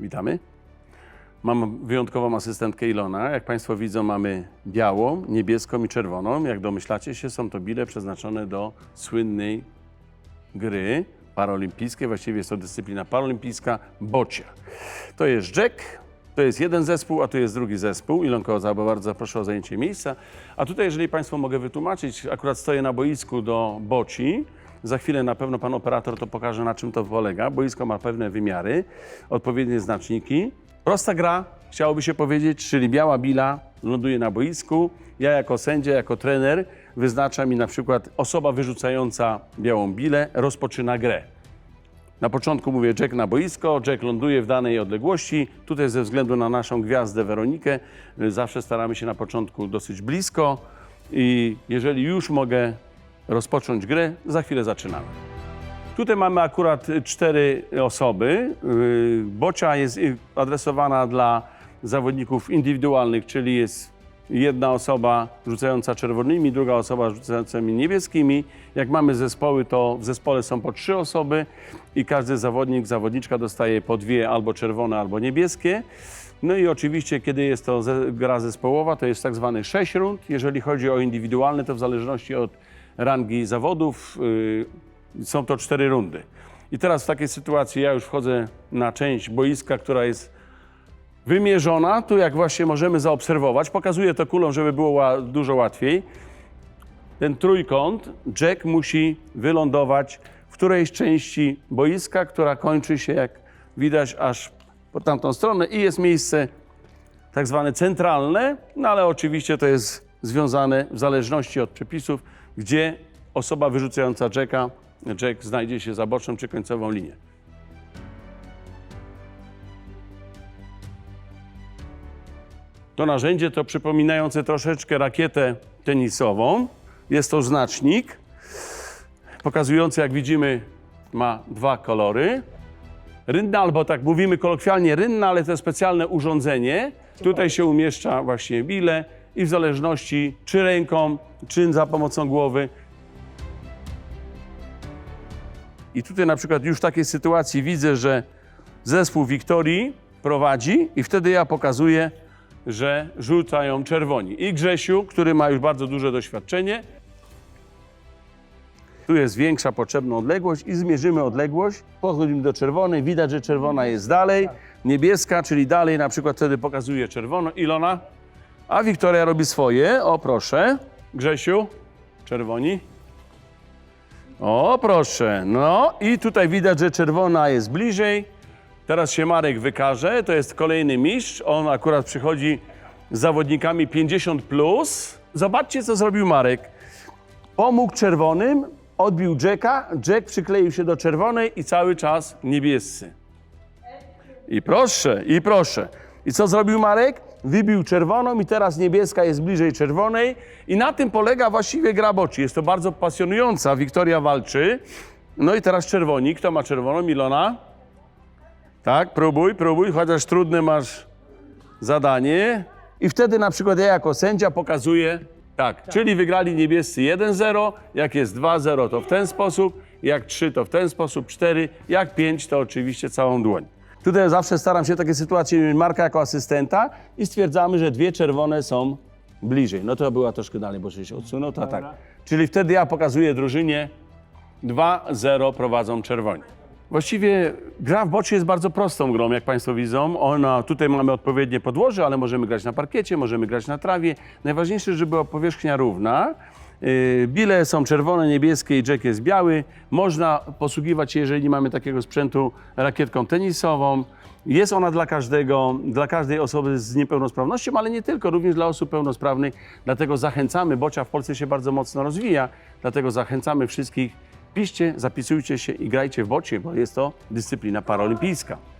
Witamy. Mam wyjątkową asystentkę Ilona. Jak Państwo widzą, mamy białą, niebieską i czerwoną. Jak domyślacie się, są to bile przeznaczone do słynnej gry paraolimpijskiej. Właściwie jest to dyscyplina paraolimpijska bocia. To jest Jack, to jest jeden zespół, a tu jest drugi zespół. Ilonko, bardzo zaproszę o zajęcie miejsca. A tutaj, jeżeli Państwo mogę wytłumaczyć, akurat stoję na boisku do boci. Za chwilę na pewno Pan operator to pokaże, na czym to polega. Boisko ma pewne wymiary, odpowiednie znaczniki. Prosta gra, chciałoby się powiedzieć, czyli biała bila ląduje na boisku. Ja jako sędzia, jako trener wyznaczam i na przykład osoba wyrzucająca białą bilę rozpoczyna grę. Na początku mówię Jack na boisko, Jack ląduje w danej odległości. Tutaj ze względu na naszą gwiazdę Weronikę y, zawsze staramy się na początku dosyć blisko i jeżeli już mogę rozpocząć grę, za chwilę zaczynamy. Tutaj mamy akurat cztery osoby. Y, Bocia jest adresowana dla zawodników indywidualnych, czyli jest jedna osoba rzucająca czerwonymi, druga osoba rzucającymi niebieskimi. Jak mamy zespoły, to w zespole są po trzy osoby i każdy zawodnik, zawodniczka dostaje po dwie albo czerwone, albo niebieskie. No i oczywiście, kiedy jest to gra zespołowa, to jest tak zwany sześć rund. Jeżeli chodzi o indywidualne, to w zależności od rangi zawodów yy, są to cztery rundy. I teraz w takiej sytuacji ja już wchodzę na część boiska, która jest wymierzona. Tu jak właśnie możemy zaobserwować, pokazuję to kulą, żeby było dużo łatwiej. Ten trójkąt, Jack musi wylądować w którejś części boiska, która kończy się, jak widać, aż po tamtą stronę i jest miejsce tak zwane centralne, no ale oczywiście to jest związane w zależności od przepisów, gdzie osoba wyrzucająca Jacka, Jack znajdzie się za boczną czy końcową linię. To narzędzie to przypominające troszeczkę rakietę tenisową. Jest to znacznik pokazujący, jak widzimy, ma dwa kolory. Rynna, albo tak mówimy kolokwialnie rynna, ale to jest specjalne urządzenie. Tutaj się umieszcza właśnie bile i w zależności czy ręką, czy za pomocą głowy. I tutaj na przykład już w takiej sytuacji widzę, że zespół Wiktorii prowadzi i wtedy ja pokazuję, że rzucają czerwoni. I Grzesiu, który ma już bardzo duże doświadczenie, tu jest większa potrzebna odległość i zmierzymy odległość. Podchodzimy do czerwonej, widać, że czerwona jest dalej, niebieska, czyli dalej na przykład wtedy pokazuje czerwono. Ilona? A Wiktoria robi swoje. O, proszę. Grzesiu? Czerwoni? O, proszę. No i tutaj widać, że czerwona jest bliżej. Teraz się Marek wykaże. To jest kolejny mistrz. On akurat przychodzi z zawodnikami 50+. Plus. Zobaczcie, co zrobił Marek. Pomógł czerwonym, odbił Jacka, Jack przykleił się do czerwonej i cały czas niebiescy. I proszę, i proszę. I co zrobił Marek? Wybił czerwoną i teraz niebieska jest bliżej czerwonej i na tym polega właściwie gra boci. Jest to bardzo pasjonująca. Wiktoria walczy. No i teraz czerwoni. Kto ma czerwoną? Ilona? Tak, próbuj, próbuj, chociaż trudne masz zadanie. I wtedy na przykład ja jako sędzia pokazuję tak, czyli wygrali niebiescy 1-0, jak jest 2-0 to w ten sposób, jak 3 to w ten sposób, 4, jak 5 to oczywiście całą dłoń. Tutaj zawsze staram się takie sytuacje Marka jako asystenta i stwierdzamy, że dwie czerwone są bliżej. No to była troszkę dalej, bo się odsunął, to tak. Czyli wtedy ja pokazuję drużynie 2-0 prowadzą czerwoni. Właściwie gra w bocie jest bardzo prostą grą, jak Państwo widzą. Ona, tutaj mamy odpowiednie podłoże, ale możemy grać na parkiecie, możemy grać na trawie. Najważniejsze, żeby była powierzchnia równa. Yy, Bile są czerwone, niebieskie i jack jest biały. Można posługiwać się, jeżeli nie mamy takiego sprzętu, rakietką tenisową. Jest ona dla każdego, dla każdej osoby z niepełnosprawnością, ale nie tylko, również dla osób pełnosprawnych. Dlatego zachęcamy, bocia w Polsce się bardzo mocno rozwija, dlatego zachęcamy wszystkich, piszcie, zapisujcie się i grajcie w bocie, bo jest to dyscyplina paraolimpijska.